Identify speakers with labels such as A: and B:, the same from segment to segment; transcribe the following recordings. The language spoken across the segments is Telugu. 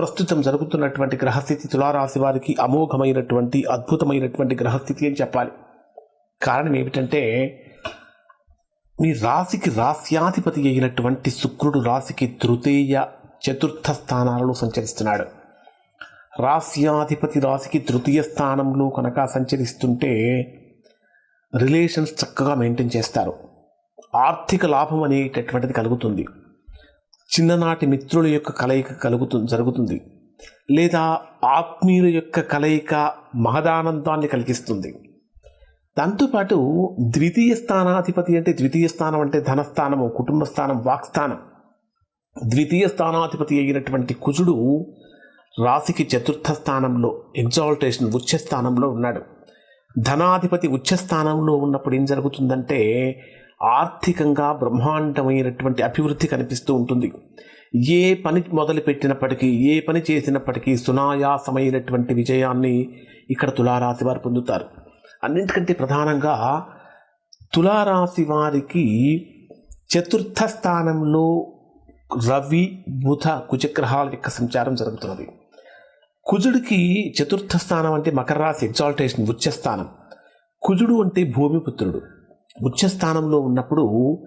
A: ప్రస్తుతం జరుగుతున్నటువంటి గ్రహస్థితి తులారాశి వారికి అమోఘమైనటువంటి అద్భుతమైనటువంటి గ్రహస్థితి అని చెప్పాలి. కారణం ఏమిటంటే మీ రాశికి రాశ్యాధిపతి అయినటువంటి శుక్రుడు రాశికి తృతీయ చతుర్థ స్థానాలలో సంచరిస్తున్నాడు. రాశ్యాధిపతి రాశికి తృతీయ స్థానంలో కనుక సంచరిస్తుంటే రిలేషన్స్ చక్కగా మెయింటైన్ చేస్తారు. ఆర్థిక లాభం అనేటటువంటిది కలుగుతుంది. చిన్ననాటి మిత్రుల యొక్క కలయిక కలుగుతు జరుగుతుంది. లేదా ఆత్మీయుల యొక్క కలయిక మహదానందాన్ని కలిగిస్తుంది. దాంతోపాటు ద్వితీయ స్థానాధిపతి అంటే ద్వితీయ స్థానం అంటే ధనస్థానము కుటుంబ స్థానం వాక్స్థానం. ద్వితీయ స్థానాధిపతి అయినటువంటి కుజుడు రాశికి చతుర్థ స్థానంలో ఎగ్జాల్టేషన్ ఉచ్చ స్థానంలో ఉన్నాడు. ధనాధిపతి ఉచ్చ స్థానంలో ఉన్నప్పుడు ఏం జరుగుతుందంటే ఆర్థికంగా బ్రహ్మాండమైనటువంటి అభివృద్ధి కనిపిస్తూ ఉంటుంది. ఏ పని మొదలు పెట్టినప్పటికీ ఏ పని చేసినప్పటికీ సునాయాసమైనటువంటి విజయాన్ని ఇక్కడ తులారాశి వారు పొందుతారు. అన్నింటికంటే ప్రధానంగా తులారాశి వారికి చతుర్థ స్థానంలో రవి బుధ కుజగ్రహాల యొక్క సంచారం జరుగుతున్నది. కుజుడికి చతుర్థ స్థానం అంటే మకర రాశి ఎగ్జాల్టేషన్ ఉచ్చస్థానం. కుజుడు అంటే భూమిపుత్రుడు. ఉచ్చస్థానంలో ఉన్నప్పుడు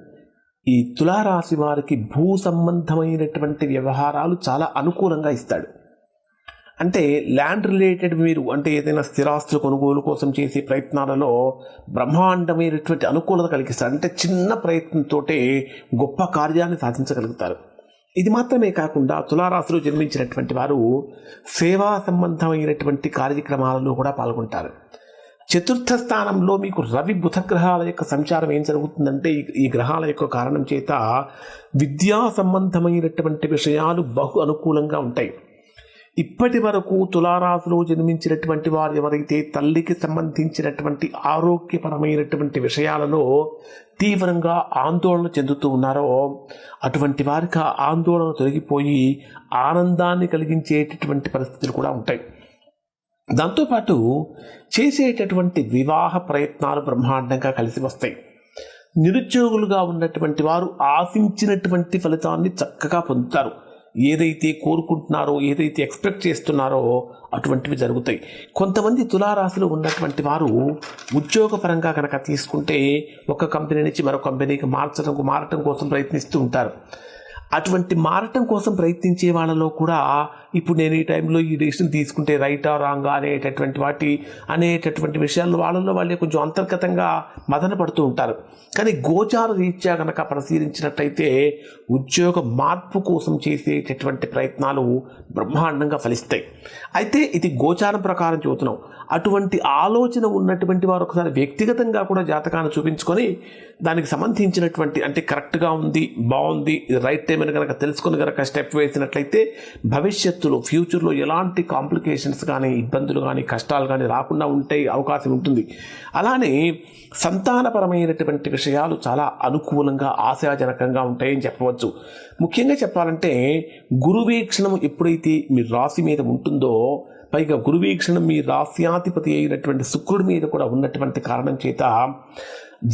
A: ఈ తులారాశి వారికి భూ సంబంధమైనటువంటి వ్యవహారాలు చాలా అనుకూలంగా ఇస్తాడు. అంటే ల్యాండ్ రిలేటెడ్ మీరు అంటే ఏదైనా స్థిరాస్తుల కొనుగోలు కోసం చేసే ప్రయత్నాలలో బ్రహ్మాండమైనటువంటి అనుకూలత కలిగిస్తారు. అంటే చిన్న ప్రయత్నంతోటే గొప్ప కార్యాన్ని సాధించగలుగుతారు. ఇది మాత్రమే కాకుండా తులారాశిలో జన్మించినటువంటి వారు సేవా సంబంధమైనటువంటి కార్యక్రమాలలో కూడా పాల్గొంటారు. చతుర్థ స్థానంలో మీకు రవి బుధ గ్రహాల యొక్క సంచారం ఏం జరుగుతుందంటే ఈ- గ్రహాల యొక్క కారణం చేత విద్యా సంబంధమైనటువంటి విషయాలు బహు అనుకూలంగా ఉంటాయి. ఇప్పటి వరకు తులారాశిలో జన్మించినటువంటి వారు ఎవరైతే తల్లికి సంబంధించినటువంటి ఆరోగ్యపరమైనటువంటి విషయాలలో తీవ్రంగా ఆందోళన చెందుతూ ఉన్నారో అటువంటి వారికి ఆందోళన తొలగిపోయి ఆనందాన్ని కలిగించేటటువంటి పరిస్థితులు కూడా ఉంటాయి. దాంతోపాటు చేసేటటువంటి వివాహ ప్రయత్నాలు బ్రహ్మాండంగా కలిసి వస్తాయి. నిరుద్యోగులుగా ఉన్నటువంటి వారు ఆశించినటువంటి ఫలితాన్ని చక్కగా పొందుతారు. ఏదైతే కోరుకుంటున్నారో ఏదైతే ఎక్స్పెక్ట్ చేస్తున్నారో అటువంటివి జరుగుతాయి. కొంతమంది తులారాశిలో ఉన్నటువంటి వారు ఉద్యోగపరంగా కనుక తీసుకుంటే ఒక కంపెనీ నుంచి మరో కంపెనీకి మార్చడం మారటం కోసం ప్రయత్నిస్తూ ఉంటారు. అటువంటి మారటం కోసం ప్రయత్నించే వాళ్ళలో కూడా ఇప్పుడు నేను ఈ టైంలో ఈ డెసిషన్ తీసుకుంటే రైటా రాంగా అనేటటువంటి వాటి అనేటటువంటి విషయాల్లో వాళ్ళలో వాళ్ళే కొంచెం అంతర్గతంగా మదన పడుతూ ఉంటారు. కానీ గోచార రీత్యా కనుక పరిశీలించినట్లయితే ఉద్యోగ మార్పు కోసం చేసేటటువంటి ప్రయత్నాలు బ్రహ్మాండంగా ఫలిస్తాయి. అయితే ఇది గోచారం ప్రకారం చూస్తున్నాం. అటువంటి ఆలోచన ఉన్నటువంటి వారు ఒకసారి వ్యక్తిగతంగా కూడా జాతకాన్ని చూపించుకొని దానికి సంబంధించినటువంటి అంటే కరెక్ట్గా ఉంది బాగుంది రైట్ టైం అని కనుక తెలుసుకుని కనుక స్టెప్ వేసినట్లయితే భవిష్యత్ భవిష్యత్తులో ఫ్యూచర్లో ఎలాంటి కాంప్లికేషన్స్ కానీ ఇబ్బందులు కానీ కష్టాలు కానీ రాకుండా ఉంటే అవకాశం ఉంటుంది. అలానే సంతానపరమైనటువంటి విషయాలు చాలా అనుకూలంగా ఆశాజనకంగా ఉంటాయని చెప్పవచ్చు. ముఖ్యంగా చెప్పాలంటే గురువీక్షణం ఎప్పుడైతే మీ రాశి మీద ఉంటుందో పైగా గురువీక్షణం మీ రాశ్యాధిపతి అయినటువంటి శుక్రుడి మీద కూడా ఉన్నటువంటి కారణం చేత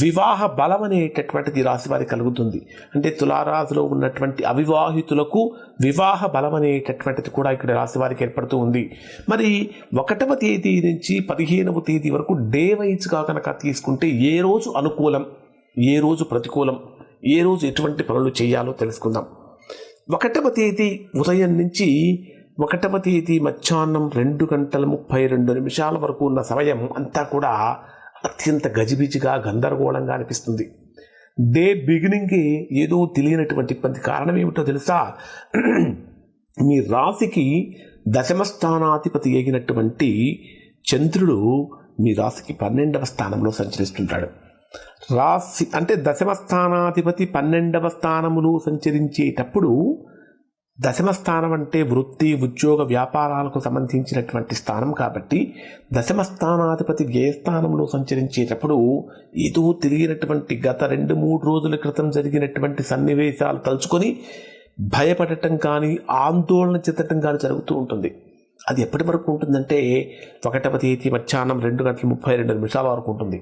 A: వివాహ బలం అనేటటువంటిది రాశివారి కలుగుతుంది. అంటే తులారాశిలో ఉన్నటువంటి అవివాహితులకు వివాహ బలం అనేటటువంటిది కూడా ఇక్కడ రాశి వారికి ఏర్పడుతూ ఉంది. మరి ఒకటవ తేదీ నుంచి పదిహేనవ తేదీ వరకు డే వైజ్గా కనుక తీసుకుంటే ఏ రోజు అనుకూలం ఏ రోజు ప్రతికూలం ఏ రోజు ఎటువంటి పనులు చేయాలో తెలుసుకుందాం. ఒకటవ తేదీ ఉదయం నుంచి ఒకటవ తేదీ మధ్యాహ్నం రెండు గంటల ముప్పై రెండు నిమిషాల వరకు ఉన్న సమయం అంతా కూడా అత్యంత గజిబిజిగా గందరగోళంగా అనిపిస్తుంది. డే బిగినింగ్కి ఏదో తెలియనటువంటి ఇబ్బంది. కారణం ఏమిటో తెలుసా? మీ రాశికి దశమ స్థానాధిపతి అయినటువంటి చంద్రుడు మీ రాశికి పన్నెండవ స్థానంలో సంచరిస్తుంటాడు. రాశి అంటే దశమ స్థానాధిపతి పన్నెండవ స్థానములు సంచరించేటప్పుడు దశమ స్థానం అంటే వృత్తి ఉద్యోగ వ్యాపారాలకు సంబంధించినటువంటి స్థానం కాబట్టి దశమ స్థానాధిపతి వ్యయస్థానంలో సంచరించేటప్పుడు ఏదో తిరిగినటువంటి గత రెండు మూడు రోజుల క్రితం జరిగినటువంటి సన్నివేశాలు తలుచుకొని భయపడటం కానీ ఆందోళన చెందటం కానీ జరుగుతూ ఉంటుంది. అది ఎప్పటి వరకు ఉంటుందంటే ఒకటవ తేదీ మధ్యాహ్నం రెండు గంటల ముప్పై రెండు నిమిషాల వరకు ఉంటుంది.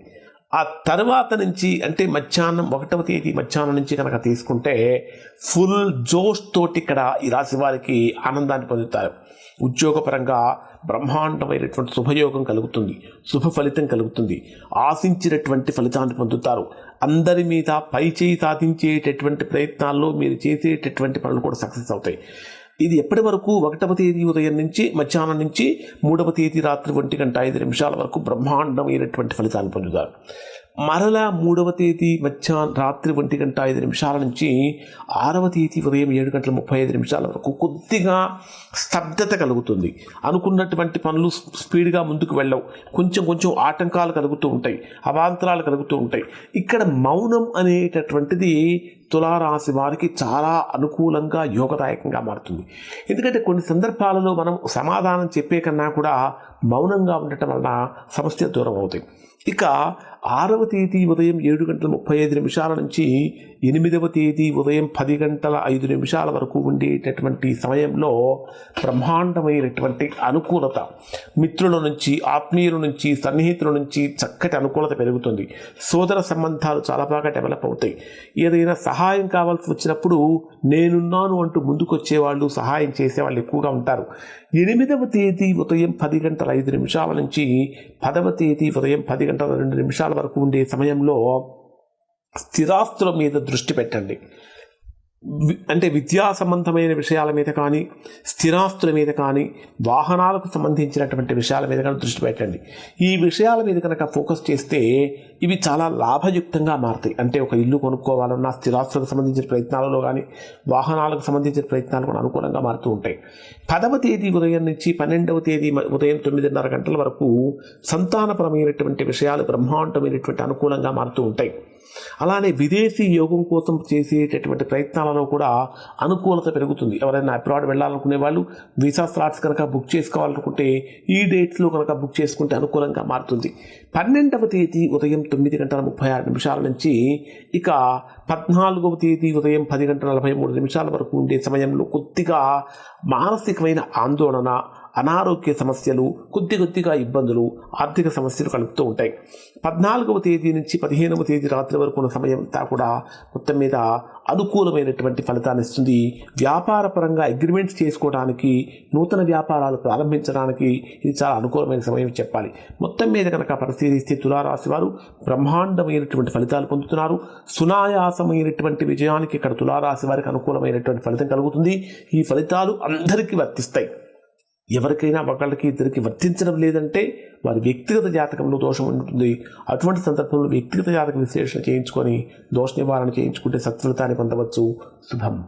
A: ఆ తర్వాత నుంచి అంటే మధ్యాహ్నం ఒకటవ తేదీ మధ్యాహ్నం నుంచి కనుక తీసుకుంటే ఫుల్ జోష్ తోటి ఇక్కడ ఈ రాశి వారికి ఆనందాన్ని పొందుతారు. ఉద్యోగపరంగా బ్రహ్మాండమైనటువంటి శుభయోగం కలుగుతుంది శుభ ఫలితం కలుగుతుంది. ఆశించినటువంటి ఫలితాన్ని పొందుతారు. అందరి మీద పైచేయి సాధించేటటువంటి ప్రయత్నాల్లో మీరు చేసేటటువంటి పనులు కూడా సక్సెస్ అవుతాయి. ఇది ఎప్పటి వరకు ఒకటవ తేదీ ఉదయం నుంచి మధ్యాహ్నం నుంచి మూడవ తేదీ రాత్రి ఒంటి గంట ఐదు నిమిషాల వరకు బ్రహ్మాండమైనటువంటి ఫలితాన్ని పొందుతారు. మరలా మూడవ తేదీ మధ్యాహ్నం రాత్రి ఒంటి గంట ఐదు నిమిషాల నుంచి ఆరవ తేదీ ఉదయం ఏడు గంటల ముప్పై ఐదు నిమిషాల వరకు కొద్దిగా స్తబ్దత కలుగుతుంది. అనుకున్నటువంటి పనులు స్పీడ్గా ముందుకు వెళ్ళవు. కొంచెం కొంచెం ఆటంకాలు కలుగుతూ ఉంటాయి. అవాంతరాలు కలుగుతూ ఉంటాయి. ఇక్కడ మౌనం అనేటటువంటిది తులారాశి వారికి చాలా అనుకూలంగా యోగదాయకంగా మారుతుంది. ఎందుకంటే కొన్ని సందర్భాలలో మనం సమాధానం చెప్పే కన్నా కూడా మౌనంగా ఉండటం వలన సమస్య దూరం అవుతాయి ఇక ఆరవ తేదీ ఉదయం ఏడు గంటల ముప్పై ఐదు నిమిషాల నుంచి ఎనిమిదవ తేదీ ఉదయం పది గంటల ఐదు నిమిషాల వరకు ఉండేటటువంటి సమయంలో బ్రహ్మాండమైనటువంటి అనుకూలత మిత్రుల నుంచి ఆత్మీయుల నుంచి సన్నిహితుల నుంచి చక్కటి అనుకూలత పెరుగుతుంది. సోదర సంబంధాలు చాలా బాగా డెవలప్ అవుతాయి. ఏదైనా సహాయం కావాల్సి వచ్చినప్పుడు నేనున్నాను అంటూ ముందుకొచ్చేవాళ్ళు సహాయం చేసేవాళ్ళు ఎక్కువగా ఉంటారు. ఎనిమిదవ తేదీ ఉదయం పది గంటల ఐదు నిమిషాల నుంచి పదవ తేదీ ఉదయం పది గంటల రెండు నిమిషాల వరకు ఉండే సమయంలో స్థిరాస్తుల మీద దృష్టి పెట్టండి. అంటే విద్యా సంబంధమైన విషయాల మీద కానీ స్థిరాస్తుల మీద కానీ వాహనాలకు సంబంధించినటువంటి విషయాల మీద కానీ దృష్టి పెట్టండి. ఈ విషయాల మీద కనుక ఫోకస్ చేస్తే ఇవి చాలా లాభయుక్తంగా మారుతాయి. అంటే ఒక ఇల్లు కొనుక్కోవాలన్నా స్థిరాస్తులకు సంబంధించిన ప్రయత్నాలలో కానీ వాహనాలకు సంబంధించిన ప్రయత్నాలు కూడా అనుకూలంగా మారుతూ ఉంటాయి. పదవ తేదీ ఉదయం నుంచి పన్నెండవ తేదీ ఉదయం తొమ్మిదిన్నర గంటల వరకు సంతానపరమైనటువంటి విషయాలు బ్రహ్మాండమైనటువంటి అనుకూలంగా మారుతూ ఉంటాయి. అలానే విదేశీ యోగం కోసం చేసేటటువంటి ప్రయత్నాలలో కూడా అనుకూలత పెరుగుతుంది. ఎవరైనా అబ్రాడ్ వెళ్ళాలనుకునే వాళ్ళు వీసా స్లాట్స్ కనుక బుక్ చేసుకోవాలనుకుంటే ఈ డేట్స్లో కనుక బుక్ చేసుకుంటే అనుకూలంగా మారుతుంది. పన్నెండవ తేదీ ఉదయం తొమ్మిది గంటల ముప్పై ఆరు నిమిషాల నుంచి ఇక పద్నాలుగవ తేదీ ఉదయం పది గంటల నలభై మూడు నిమిషాల వరకు ఉండే సమయంలో కొద్దిగా మానసికమైన ఆందోళన అనారోగ్య సమస్యలు కొద్ది కొద్దిగా ఇబ్బందులు ఆర్థిక సమస్యలు కలుగుతూ ఉంటాయి. పద్నాలుగవ తేదీ నుంచి పదిహేనవ తేదీ రాత్రి వరకు ఉన్న సమయం అంతా కూడా మొత్తం మీద అనుకూలమైనటువంటి ఫలితాన్ని ఇస్తుంది. వ్యాపార పరంగా అగ్రిమెంట్స్ చేసుకోవడానికి నూతన వ్యాపారాలు ప్రారంభించడానికి ఇది చాలా అనుకూలమైన సమయం చెప్పాలి. మొత్తం మీద కనుక పరిశీలిస్తే తులారాశి వారు బ్రహ్మాండమైనటువంటి ఫలితాలు పొందుతున్నారు. సునాయాసమైనటువంటి విజయానికి ఇక్కడ తులారాశి వారికి అనుకూలమైనటువంటి ఫలితం కలుగుతుంది. ఈ ఫలితాలు అందరికీ వర్తిస్తాయి. ఎవరికైనా ఒకళ్ళకి ఇద్దరికి వర్తించడం లేదంటే వారి వ్యక్తిగత జాతకంలో దోషం ఉంటుంది. అటువంటి సందర్భంలో వ్యక్తిగత జాతక విశ్లేషణ చేయించుకొని దోష నివారణ చేయించుకుంటే సత్ఫలితాన్ని పొందవచ్చు. శుభం.